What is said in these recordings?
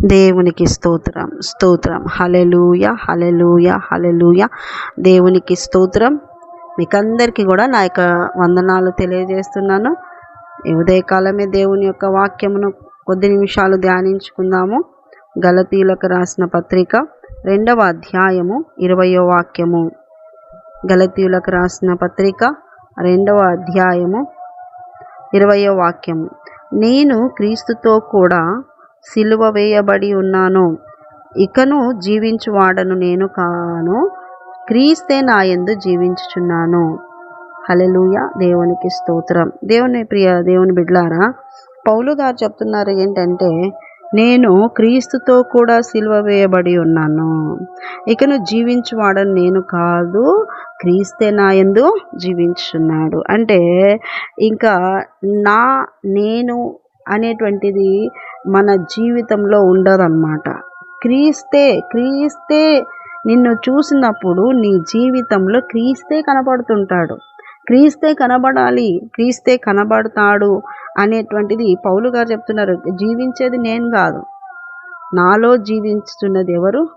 దేవునికి స్తోత్రం స్తోత్రం. హలెలూయ హలెలూయ హలెలూయ దేవునికి స్తోత్రం. మీకందరికీ కూడా నా యొక్క వందనాలు తెలియజేస్తున్నాను. ఉదయకాలమే దేవుని యొక్క వాక్యమును కొద్ది నిమిషాలు ధ్యానించుకుందాము. గలతీలకు రాసిన పత్రిక రెండవ అధ్యాయము ఇరవయో వాక్యము. గలతీయులకు రాసిన పత్రిక రెండవ అధ్యాయము ఇరవయో వాక్యము. నేను క్రీస్తుతో కూడా సిలువ వేయబడి ఉన్నాను. ఇకను జీవించువాడను నేను కాను. క్రీస్తే నా యందు జీవించుచున్నాను. హలెలూయ దేవునికి స్తోత్రం. దేవుని ప్రియ దేవుని బిడ్లారా పౌలు గారు చెప్తున్నారు ఏంటంటే నేను క్రీస్తుతో కూడా సిలువ వేయబడి ఉన్నాను. ఇకను జీవించువాడని నేను కాదు క్రీస్తే నా యందు జీవించున్నాడు అంటే ఇంకా నా నేను అనేటువంటిది మన జీవితంలో ఉండదన్నమాట క్రీస్తే క్రీస్తే నిన్ను చూసినప్పుడు నీ జీవితంలో క్రీస్తే కనబడుతుంటాడు. క్రీస్తే కనబడాలి క్రీస్తే కనబడతాడు అనేటువంటిది పౌలు గారు చెప్తున్నారు. జీవించేది నేను కాదు. నాలో జీవించుతున్నది ఎవరు?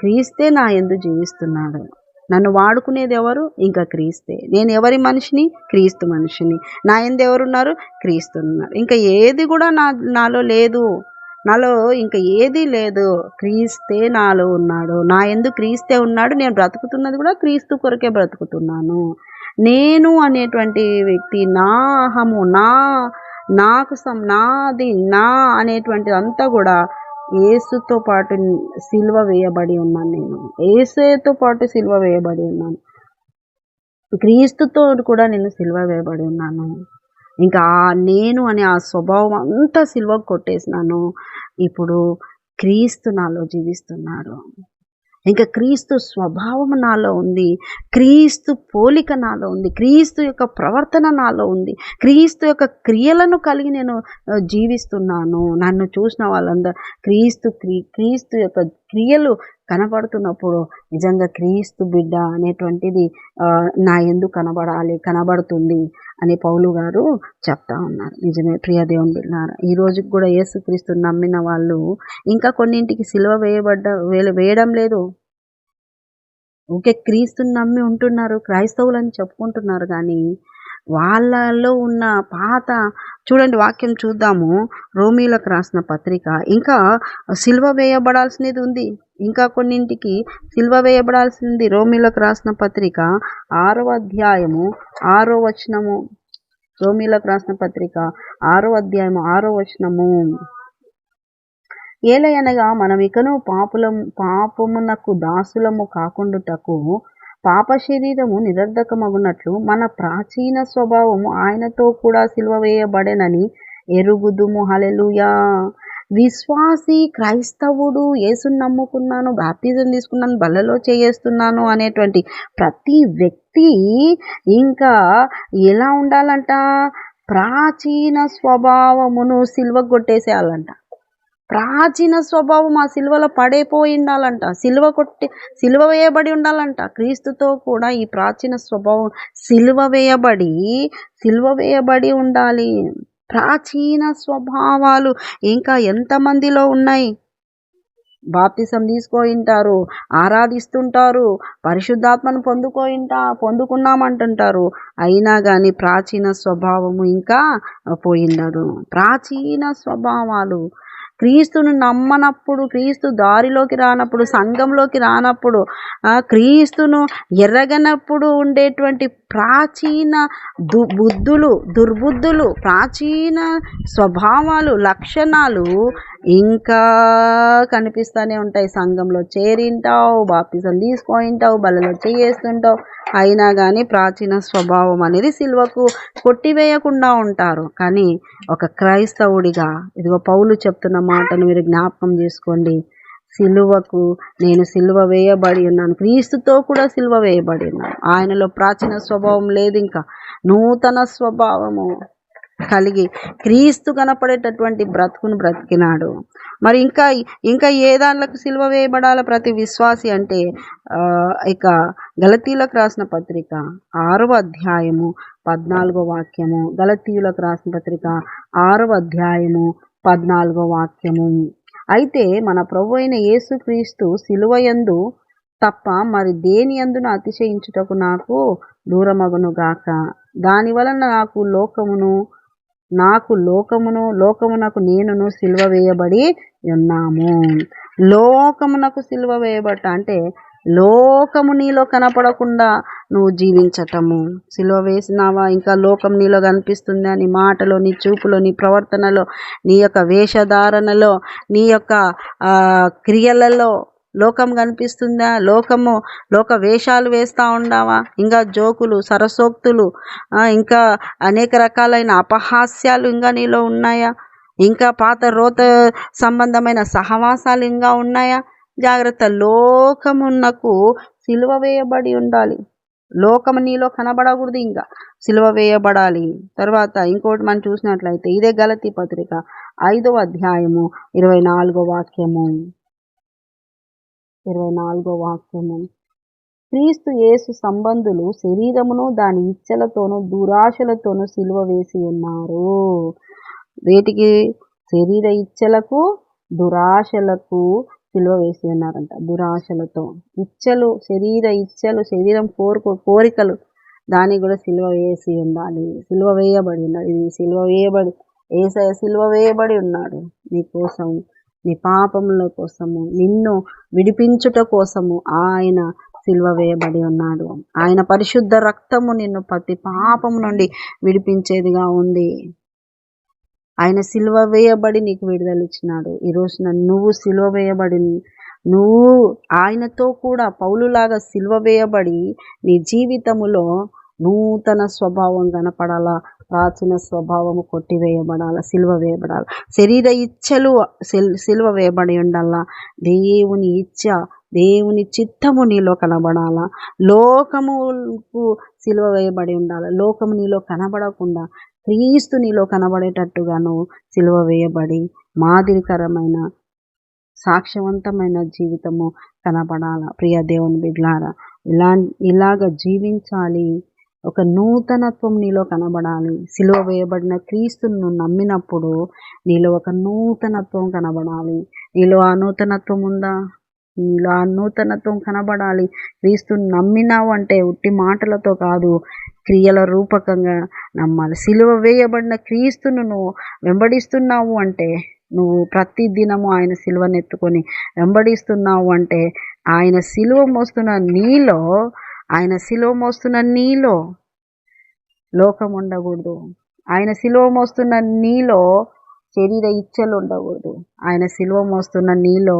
క్రీస్తే నా ఎందు జీవిస్తున్నాడు. నన్ను వాడుకునేది ఎవరు? ఇంకా క్రీస్తే. నేను ఎవరి మనిషిని? క్రీస్తు మనిషిని. నా ఎందు ఎవరున్నారు? క్రీస్తు ఉన్నారు. ఇంకా ఏది కూడా నా నాలో లేదు. నాలో ఇంకా ఏది లేదు. క్రీస్తే నాలో ఉన్నాడు. నా ఎందు క్రీస్తే ఉన్నాడు. నేను బ్రతుకుతున్నది కూడా క్రీస్తు కొరకే బ్రతుకుతున్నాను. నేను అనేటువంటి వ్యక్తి నా అహము నా నాకు సం నాది నా అనేటువంటిది అంతా కూడా ఏసుతో పాటు సిల్వ వేయబడి ఉన్నాను నేను. ఏసుతో పాటు సిల్వ వేయబడి ఉన్నాను. క్రీస్తుతో కూడా నేను సిల్వ వేయబడి ఉన్నాను. ఇంకా నేను అనే ఆ స్వభావం అంతా సిల్వ కొట్టేసినాను. ఇప్పుడు క్రీస్తు నాలో జీవిస్తున్నాడు. ఇంకా క్రీస్తు స్వభావం నాలో ఉంది క్రీస్తు పోలిక నాలో ఉంది క్రీస్తు యొక్క ప్రవర్తన నాలో ఉంది క్రీస్తు యొక్క క్రియలను కలిగి నేను జీవిస్తున్నాను. నన్ను చూసిన వాళ్ళందరూ క్రీస్తు క్రీ క్రీస్తు యొక్క క్రియలు కనబడుతున్నప్పుడు నిజంగా క్రీస్తు బిడ్డ అనేటువంటిది నా ఎందుకు కనబడాలి కనబడుతుంది అని పౌలు గారు చెప్తా ఉన్నారు. నిజమే ప్రియ దేవుని బిడ్డారు ఈ రోజుకి కూడా యేసుక్రీస్తు నమ్మిన వాళ్ళు ఇంకా కొన్నింటికి సిలువ వేయబడ్డ వేయడం లేదు. ఓకే క్రీస్తుని నమ్మి ఉంటున్నారు క్రైస్తవులు అని చెప్పుకుంటున్నారు కానీ వాళ్ళలో ఉన్న పాత చూడండి వాక్యం చూద్దాము. రోమీలకు రాసిన పత్రిక. ఇంకా సిల్వ వేయబడాల్సినది ఉంది. ఇంకా కొన్నింటికి సిల్వ వేయబడాల్సింది రోమిలకు రాసిన పత్రిక. ఆరో అధ్యాయము ఆరో వచనము. రోమిలకు రాసిన పత్రిక. ఆరో అధ్యాయము ఆరో వచనము. ఏలయనగా మనం పాపులం పాపమునకు దాసులము కాకుండుటకు పాప శరీరము నిరర్ధకమగునట్లు మన ప్రాచీన స్వభావము ఆయనతో కూడా సిల్వ వేయబడెనని ఎరుగుదుము. హలెలుయా విశ్వాసి క్రైస్తవుడు యేసుని నమ్ముకున్నాను బాప్తిజం తీసుకున్నాను బలలో చేయేస్తున్నాను అనేటువంటి ప్రతి వ్యక్తి ఇంకా ఎలా ఉండాలంట? ప్రాచీన స్వభావమును సిల్వ కొట్టేసేయాలంట. ప్రాచీన స్వభావం ఆ సిలువలో పడైపోయి ఉండాలంట సిల్వ కొట్టి సిలువ వేయబడి ఉండాలంట. క్రీస్తుతో కూడా ఈ ప్రాచీన స్వభావం సిలువ వేయబడి సిలువ వేయబడి ఉండాలి. ప్రాచీన స్వభావాలు ఇంకా ఎంతమందిలో ఉన్నాయి? బాప్తిసం తీసుకోయింటారు ఆరాధిస్తుంటారు పరిశుద్ధాత్మను పొందుకోయింటా పొందుకున్నామంటుంటారు. అయినా కానీ ప్రాచీన స్వభావము ఇంకా పోయిండదు. ప్రాచీన స్వభావాలు క్రీస్తును నమ్మనప్పుడు క్రీస్తు దారిలోకి రానప్పుడు సంఘంలోకి రానప్పుడు క్రీస్తును ఎర్రగనప్పుడు ఉండేటువంటి ప్రాచీన దు బుద్ధులు దుర్బుద్ధులు ప్రాచీన స్వభావాలు లక్షణాలు ఇంకా కనిపిస్తూనే ఉంటాయి సంఘంలో. చేరింటావు బాప్తిజం తీసుకుంటావు బలలో చేస్తుంటావు అయినా కానీ ప్రాచీన స్వభావం అనేది సిల్వకు కొట్టివేయకుండా ఉంటారు. కానీ ఒక క్రైస్తవుడిగా ఇదిగో పౌలు చెప్తున్న మాటను మీరు జ్ఞాపకం చేసుకోండి. సిలువకు నేను సిలువ వేయబడి ఉన్నాను. క్రీస్తుతో కూడా సిలువ వేయబడి ఉన్నాను. ఆయనలో ప్రాచీన స్వభావం లేదు ఇంకా. నూతన స్వభావము కలిగి క్రీస్తు కనపడేటటువంటి బ్రతుకును బ్రతికినాడు. మరి ఇంకా ఇంకా ఏ దానిలకు సిల్వ వేయబడాల ప్రతి విశ్వాసి అంటే ఇక గలతీలకు రాసిన పత్రిక ఆరవ అధ్యాయము పద్నాలుగో వాక్యము. గలతీయులకు రాసిన పత్రిక ఆరవ అధ్యాయము పద్నాలుగో వాక్యము. అయితే మన ప్రభు అయిన యేసుక్రీస్తు సిలువయందు తప్ప మరి దేని అందును అతిశయించుటకు నాకు దూరమగును గాక? దాని వలన నాకు లోకమును నాకు లోకమును లోకమునకు నేనును సిల్వ వేయబడి ఉన్నాము. లోకమునకు సిల్వ వేయబట్ట అంటే లోకము నీలో కనపడకుండా నువ్వు జీవించటము. సిలువ వేసినావా? ఇంకా లోకం నీలో కనిపిస్తుందా నీ మాటలో నీ చూపులో నీ ప్రవర్తనలో నీ యొక్క వేషధారణలో నీ యొక్క క్రియలలో లోకం కనిపిస్తుందా? లోకము లోక వేషాలు వేస్తూ ఉండావా? ఇంకా జోకులు సరసోక్తులు ఇంకా అనేక రకాలైన అపహాస్యాలు ఇంకా నీలో ఉన్నాయా? ఇంకా పాత రోత సంబంధమైన సహవాసాలు ఇంకా ఉన్నాయా? జాగ్రత్త. లోకమునకు సిలువ వేయబడి ఉండాలి. లోకము నీలో కనబడకూడదు ఇంకా. సిలువ వేయబడాలి. తర్వాత ఇంకోటి మనం చూసినట్లయితే ఇదే గలతి పత్రిక ఐదవ అధ్యాయము ఇరవై నాలుగో వాక్యము. ఇరవై నాలుగో వాక్యము. క్రీస్తు యేసు సంబంధులు శరీరమును దాని ఇచ్చలతోనూ దురాశలతోనూ సిలువ వేసి ఉన్నారు. వేటికి? శరీర ఇచ్చలకు దురాశలకు సిలువ వేసి ఉన్నారంట దురాశలతో. ఇచ్చలు శరీర ఇచ్చలు శరీరం కోరుకో కోరికలు దానికి కూడా సిలువ వేసి ఉండాలి. సిలువ వేయబడి ఉన్నాడు. ఇది సిలువ వేయబడి ఏసయ సిలువ వేయబడి ఉన్నాడు. నీ కోసం నీ పాపముల కోసము నిన్ను విడిపించుట కోసము ఆయన సిలువ వేయబడి ఉన్నాడు. ఆయన పరిశుద్ధ రక్తము నిన్ను ప్రతి పాపము నుండి విడిపించేదిగా ఉంది. ఆయన సిలువ వేయబడి నీకు విడుదల ఇచ్చినాడు. ఈ రోజున నువ్వు సిలువ వేయబడి నువ్వు ఆయనతో కూడా పౌలులాగా సిలువ వేయబడి నీ జీవితములో నూతన స్వభావం కనపడాలా? ప్రాచీన స్వభావము కొట్టివేయబడాల? సిలువ వేయబడాల? శరీర ఇచ్ఛలు సిల్- సిలువ వేయబడి ఉండాలా? దేవుని ఇచ్చ దేవుని చిత్తము నీలో కనబడాలా? లోకముకు సిలువ వేయబడి ఉండాలి? లోకము నీలో కనబడకుండా క్రీస్తు నీలో కనబడేటట్టుగాను సిలువ వేయబడి మాదిరికరమైన సాక్ష్యవంతమైన జీవితము కనబడాల? ప్రియ దేవుని బిడ్లారా ఇలా ఇలాగ జీవించాలి. ఒక నూతనత్వం నీలో కనబడాలి. సిలువ వేయబడిన క్రీస్తును నమ్మినప్పుడు నీలో ఒక నూతనత్వం కనబడాలి. నీలో ఆ నూతనత్వం ఉందా? నీలో ఆ నూతనత్వం కనబడాలి. క్రీస్తుని నమ్మినావు అంటే ఉట్టి మాటలతో కాదు క్రియల రూపకంగా నమ్మాలి. సిలువ వేయబడిన క్రీస్తును నువ్వు వెంబడిస్తున్నావు అంటే నువ్వు ప్రతి దినము ఆయన సిలువనెత్తుకొని వెంబడిస్తున్నావు అంటే ఆయన సిలువ మోస్తున్న నీలో ఆయన సిలువ మోస్తున్న నీలో లోకం ఉండకూడదు. ఆయన సిలువ మోస్తున్న నీలో శరీర ఇచ్చలు ఉండకూడదు. ఆయన సిలువ మోస్తున్న నీలో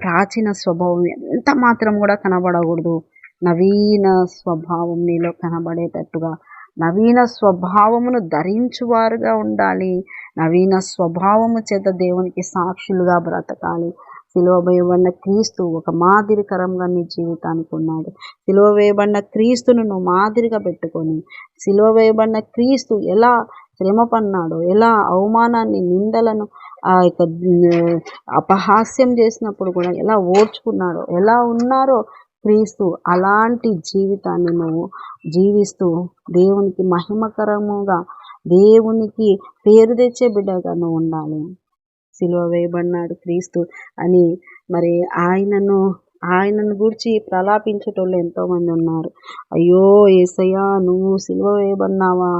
ప్రాచీన స్వభావం ఎంత మాత్రం కూడా కనబడకూడదు. నవీన స్వభావం నీలో కనబడేటట్టుగా నవీన స్వభావమును ధరించువారుగా ఉండాలి. నవీన స్వభావము చేత దేవునికి సాక్షులుగా బ్రతకాలి. సిలువ వేయబడిన క్రీస్తు ఒక మాదిరికరంగా నీ జీవితానికి ఉన్నాడు. సిలువ వేయబడిన క్రీస్తును నువ్వు మాదిరిగా పెట్టుకొని సిలువ వేయబడిన క్రీస్తు ఎలా శ్రమ పన్నాడో ఎలా అవమానాన్ని నిందలను ఆ యొక్క అపహాస్యం చేసినప్పుడు కూడా ఎలా ఓర్చుకున్నాడో ఎలా ఉన్నారో క్రీస్తు అలాంటి జీవితాన్ని నువ్వు జీవిస్తూ దేవునికి మహిమకరముగా దేవునికి పేరు తెచ్చే బిడ్డగా నువ్వు ఉండాలి. సిలువ వేయబడినాడు క్రీస్తు అని మరి ఆయనను ఆయనను గురించి ప్రలాపించేటోళ్ళు ఎంతోమంది ఉన్నారు. అయ్యో ఏసయ్యా నువ్వు సిలువ వేయబడినావా?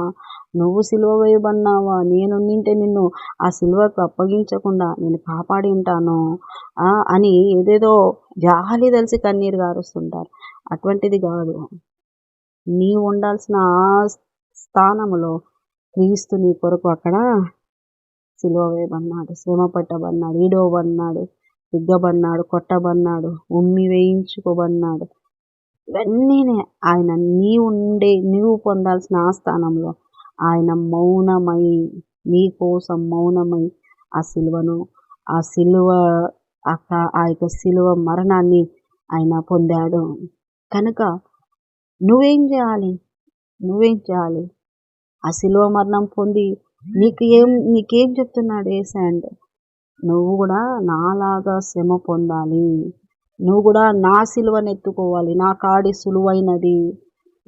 నువ్వు సిలువ వేయబడినావా? నేను ఉండింటే నిన్ను ఆ సిలువకు అప్పగించకుండా నేను కాపాడి ఉంటాను ఆ, అని ఏదేదో జాలి తెలిసి కన్నీరు గారుస్తుంటారు. అటువంటిది కాదు. నీవు ఉండాల్సిన ఆ స్థానములో క్రీస్తు నీ కొరకు అక్కడ సిలువ వేయబడినాడు శ్రమ పట్టబడినాడు ఈడవబడినాడు దిగ్గబడినాడు కొట్టబడినాడు ఉమ్మి వేయించుకోబడినాడు. ఇవన్నీనే ఆయన నీవు ఉండే నీవు పొందాల్సిన ఆ స్థానంలో ఆయన మౌనమై నీ కోసం మౌనమై ఆ సిలువను ఆ సిలువ ఆ ఆ యొక్క సిలువ మరణాన్ని ఆయన పొందాడు. కనుక నువ్వేం చేయాలి? నువ్వేం చేయాలి? ఆ సిలువ మరణం పొంది నీకు ఏం నీకేం చెప్తున్నాడు ఏసా అంటే నువ్వు కూడా నాలాగా శ్రమ పొందాలి. నువ్వు కూడా నా సిలువను ఎత్తుకోవాలి. నా కాడి సులువైనది.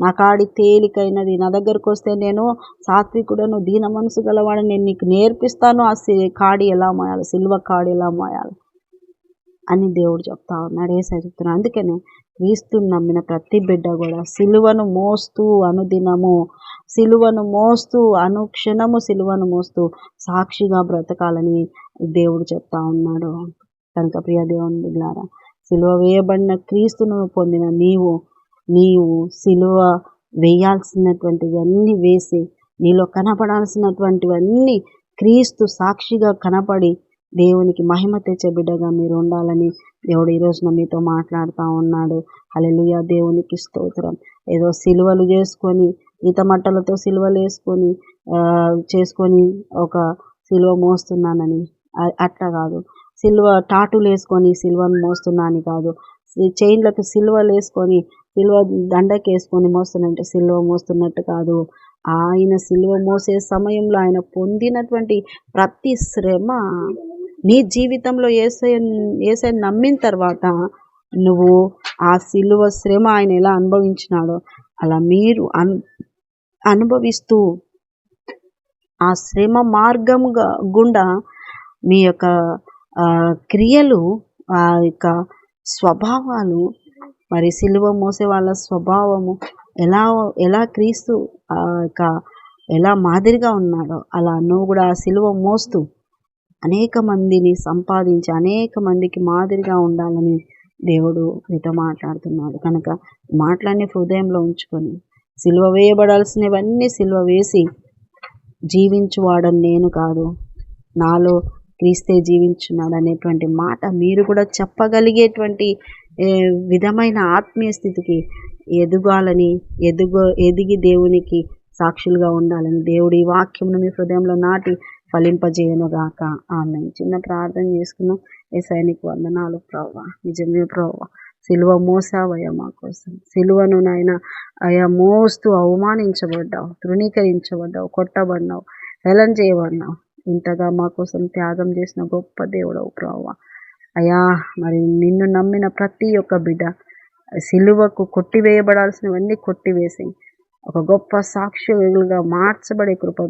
నా కాడి తేలికైనది. నా దగ్గరకు వస్తే నేను సాత్వికుడను దీన మనసు గలవాడని నేను నీకు నేర్పిస్తాను. ఆ కాడి ఎలా మోయాలి? సిల్వ కాడి ఎలా మోయాలి? అని దేవుడు చెప్తా ఉన్నాడు. ఏసా చెప్తున్నాడు. అందుకనే క్రీస్తుని నమ్మిన ప్రతి బిడ్డ కూడా సిలువను మోస్తూ అనుదినము సిలువను మోస్తూ అనుక్షణము సిలువను మోస్తూ సాక్షిగా బ్రతకాలని దేవుడు చెప్తా ఉన్నాడు. కనుక ప్రియ దేవుని బిడ్డారా సిలువ వేయబడిన క్రీస్తును పొందిన నీవు నీవు సిలువ వేయాల్సినటువంటివన్నీ వేసి నీలో కనపడాల్సినటువంటివన్నీ క్రీస్తు సాక్షిగా కనపడి దేవునికి మహిమ తెచ్చే బిడ్డగా మీరు ఉండాలని దేవుడు ఈ రోజున మీతో మాట్లాడుతూ ఉన్నాడు. అలెలుయ దేవునికి స్తోత్రం. ఏదో సిలువలు చేసుకొని ఈత మట్టలతో సిలువలు వేసుకొని చేసుకొని ఒక సిలువ మోస్తున్నానని. అట్లా కాదు. సిల్వ టాటులు వేసుకొని సిల్వను మోస్తున్నాను కాదు. చైన్లకు సిల్వలు వేసుకొని సిల్వ దండకేసుకొని మోస్తున్నట్టు సిల్వ మోస్తున్నట్టు కాదు. ఆయన సిల్వ మోసే సమయంలో ఆయన పొందినటువంటి ప్రతి శ్రమ నీ జీవితంలో ఏసై ఏసై నమ్మిన తర్వాత నువ్వు ఆ సిలువ శ్రమ ఆయన ఎలా అనుభవించినాడో అలా మీరు అను అనుభవిస్తూ ఆ శ్రమ మార్గముగా గుండా మీ యొక్క క్రియలు ఆ యొక్క స్వభావాలు మరి సిలువ మోసే వాళ్ళ స్వభావము ఎలా ఎలా క్రీస్తు యొక్క ఎలా మాదిరిగా ఉన్నాడో అలా నువ్వు కూడా ఆ సిలువ మోస్తూ అనేక మందిని సంపాదించి అనేక మందికి మాదిరిగా ఉండాలని దేవుడు మీతో మాట్లాడుతున్నాడు. కనుక మాటలన్నీ హృదయంలో ఉంచుకొని సిలువ వేయబడాల్సినవన్నీ సిలువ వేసి జీవించువాడని నేను కాదు నాలో క్రీస్తే జీవించున్నాడు అనేటువంటి మాట మీరు కూడా చెప్పగలిగేటువంటి విధమైన ఆత్మీయ స్థితికి ఎదగాలని ఎదుగు ఎదిగి దేవునికి సాక్షులుగా ఉండాలని దేవుడి వాక్యంను మీ హృదయంలో నాటి ఫలింపజేయనుగాక ఆమె చిన్న ప్రార్థన చేసుకున్నాం. సైనిక వందనాలు ప్రవ్వా. నిజమే ప్రవ్వా. సిలువ మోసావయ్యా మా కోసం. సిలువను నాయన అయా మోస్తూ అవమానించబడ్డావు తృణీకరించబడ్డావు కొట్టబడినావు హెలం చేయబడినావు ఇంతగా మా కోసం త్యాగం చేసిన గొప్ప దేవుడవు ప్రవ్వా. అయా మరి నిన్ను నమ్మిన ప్రతి ఒక్క బిడ్డ సిలువకు కొట్టివేయబడాల్సినవన్నీ కొట్టివేసి ఒక గొప్ప సాక్షులుగా మార్చబడే కృప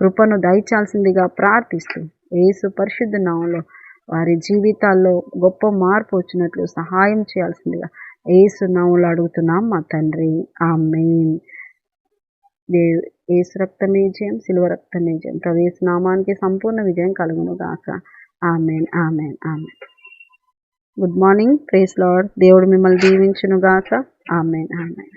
కృపను దయచాల్సిందిగా ప్రార్థిస్తూ ఏసు పరిశుద్ధ నామంలో వారి జీవితాల్లో గొప్ప మార్పు వచ్చినట్లు సహాయం చేయాల్సిందిగా ఏసు నామంలో అడుగుతున్నాం. మా తండ్రి ఆ మెయిన్ దేవ్ ఏసు రక్తమే జయం సిలువ రక్తమే జయం. ప్రవేశ నామానికి సంపూర్ణ విజయం కలుగును గాక amen amen amen good morning praise lord దేవుడు మిమ్మల్ని దీవించును గాక ఆమెన్ ఆమెన్